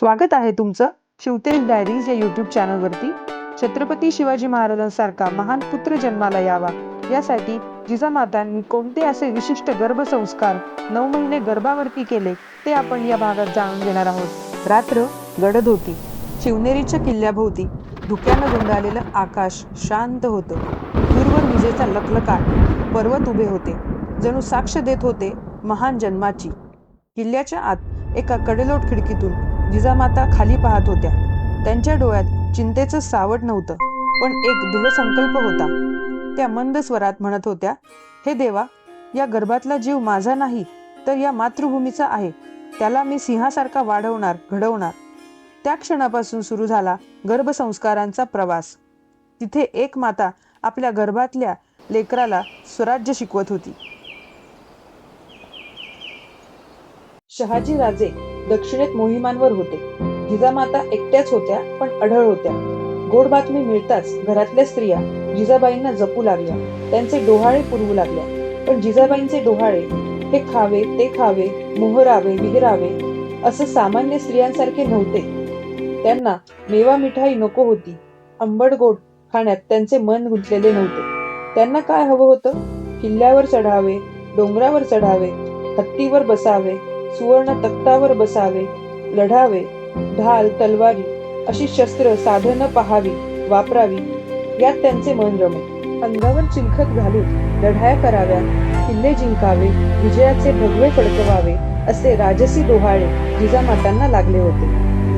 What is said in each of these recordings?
स्वागत आहे तुमचं शिवतेज डायरीज या युट्यूब चॅनलवरती. छत्रपती शिवाजी महाराजांसारखा महान पुत्र जन्माला यावा. यासाठी जिजामातांनी कोणते असे विशिष्ट गर्भसंस्कार नऊ महिने गर्भावरती केले ते आपण या भागात जाणून घेणार आहोत. रात्र गडद होती. शिवनेरीच्या किल्ल्याभोवती धुक्यानं गुंडाळलेलं आकाश शांत होतं. दूरवर विजेचा लखलकाट पर्वत उभे होते. जणू साक्ष देत होते महान जन्माची. किल्ल्याच्या आत एका कडेलोट खिडकीतून जिजामाता खाली पाहत होत्या. त्यांच्या डोळ्यात चिंतेचं सावट नव्हतं पण एक दृढ संकल्प होता. त्या मंद स्वरात म्हणत होत्या हे देवा या गर्भातला जीव माझा नाही तर या मातृभूमीचा आहे. त्याला मी सिंहासारखा वाढवणार घडवणार. त्या क्षणापासून सुरू झाला गर्भसंस्कारांचा प्रवास. तिथे एक माता आपल्या गर्भातल्या लेकराला स्वराज्य शिकवत होती. शहाजी राजे दक्षिणेत मोहिमांवर होते. जिजामाता एकट्याच होत्या पण अढळ होत्या. गोड बातमी मिळताच घरातल्या स्त्रिया जिजाबाईंना जपू लागल्या. त्यांचे डोहाळे पुरवू लागल्या. पण जिजाबाईंचे डोहाळे हे खावे ते खावे मोहरावे विहरावे असं सामान्य स्त्रियांसारखे नव्हते. त्यांना मेवा मिठाई नको होती. आंबट गोड खाण्यात त्यांचे मन गुंतलेले नव्हते. त्यांना काय हवं होतं? किल्ल्यावर चढावे डोंगरावर चढावे हत्तीवर बसावे सुवर्ण तख्तावर बसावे लढावे ढाल तलवारी अशी शस्त्र साधनं पहावी वापरावी यात त्यांचे मन रमे. अंगावर चिलखत घालून लढाया कराव्या किल्ले जिंकावे विजयाचे भगवे फडकवावे असे राजसी डोहाळे जिजामातांना लागले होते.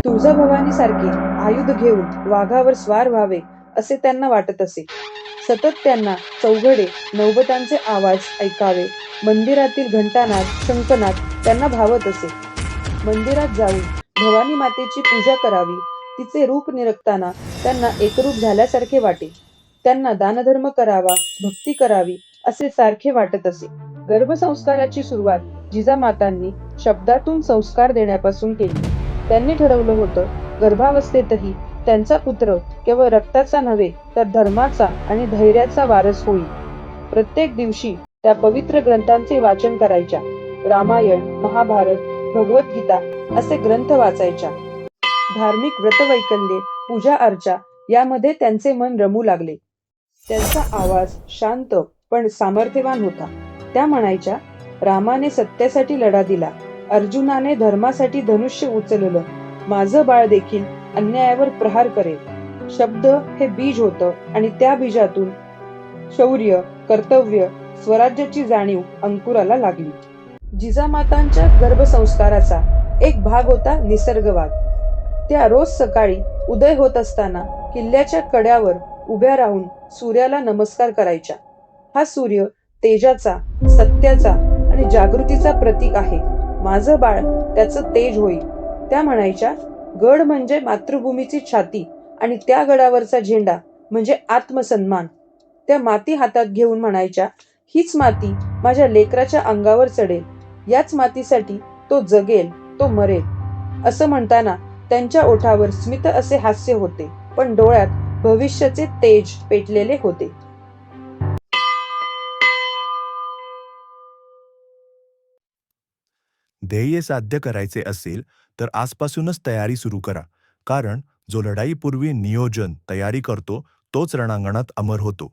तुळजाभवानी सारखे आयुध घेऊन वाघावर स्वार व्हावे असे त्यांना वाटत असे. सतत त्यांना चौघडे नौबतांचे आवाज ऐकावे. मंदिरातील घंटानाद शंखनाद त्यांना भावत असे. मंदिरात जाऊन भवानी मातेची पूजा करावी तिचे रूप निरखताना त्यांना एकरूप झाल्यासारखे वाटे. त्यांना दानधर्म करावा भक्ती करावी असे सारखे वाटत असे. गर्भसंस्काराची सुरुवात जिजामातांनी शब्दातून संस्कार देण्यापासून केली. त्यांनी ठरवलं होतं गर्भावस्थेतही त्यांचा पुत्र केवळ रक्ताचा नव्हे तर धर्माचा आणि धैर्याचा वारस होईल. प्रत्येक दिवशी त्या पवित्र ग्रंथांचे वाचन करायच्या. रामायण महाभारत भगवद्गीता असे ग्रंथ वाचायच्या. धार्मिक व्रतवैकल्ये पूजा अर्चा यामध्ये त्यांचे मन रमू लागले. त्यांचा आवाज शांत पण सामर्थ्यवान होता. त्या म्हणायच्या रामाने सत्यासाठी लढा दिला. अर्जुनाने धर्मासाठी धनुष्य उचललं. माझं बाळ देखील अन्यायावर प्रहार करेल. शब्द हे बीज होतं आणि त्या बीजातून शौर्य कर्तव्य स्वराज्याची जाणीव अंकुराला लागली. जिजामातांच्या गर्भसंस्काराचा एक भाग होता निसर्गवाद. त्या रोज सकाळी उदय होत असताना किल्ल्याच्या कड्यावर उभ्या राहून सूर्याला नमस्कार करायच्या. हा सूर्य तेजाचा सत्याचा आणि जागृतीचा प्रतीक आहे. माझं बाळ त्याचं तेज होईल. त्या म्हणायच्या गड म्हणजे मातृभूमीची छाती आणि त्या गडावरचा झेंडा म्हणजे आत्मसन्मान. त्या माती हातात घेऊन म्हणायच्या हीच माती माझ्या लेकराच्या अंगावर चढेल. याच मातीसाठी तो जगेल तो मरेल असं म्हणताना त्यांच्या ओठावर स्मित असे हास्य होते पण डोळ्यात भविष्याचे तेज पेटलेले होते. ध्येय साध्य करायचे असेल तर आजपासूनच तयारी सुरू करा कारण जो लढाईपूर्वी नियोजन तयारी करतो तोच रणांगणात अमर होतो.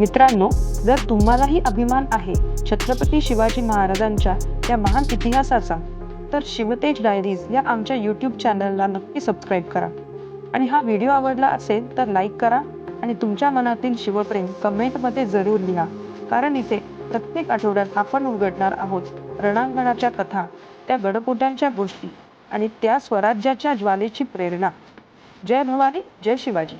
मित्रांनो जर तुम्हालाही अभिमान आहे छत्रपती शिवाजी महाराजांच्या त्या महान इतिहासाचा तर शिवतेज डायरीज या आमच्या यूट्यूब चॅनलला नक्की सबस्क्राईब करा. आणि हा व्हिडिओ आवडला असेल तर लाईक करा आणि तुमच्या मनातील शिवप्रेम कमेंटमध्ये जरूर लिहा. कारण इथे प्रत्येक आठवड्यात आपण उघडणार आहोत रणांगणाच्या कथा त्या गडपोट्यांच्या गोष्टी आणि त्या स्वराज्याच्या ज्वालेची प्रेरणा. जय भवानी जय शिवाजी.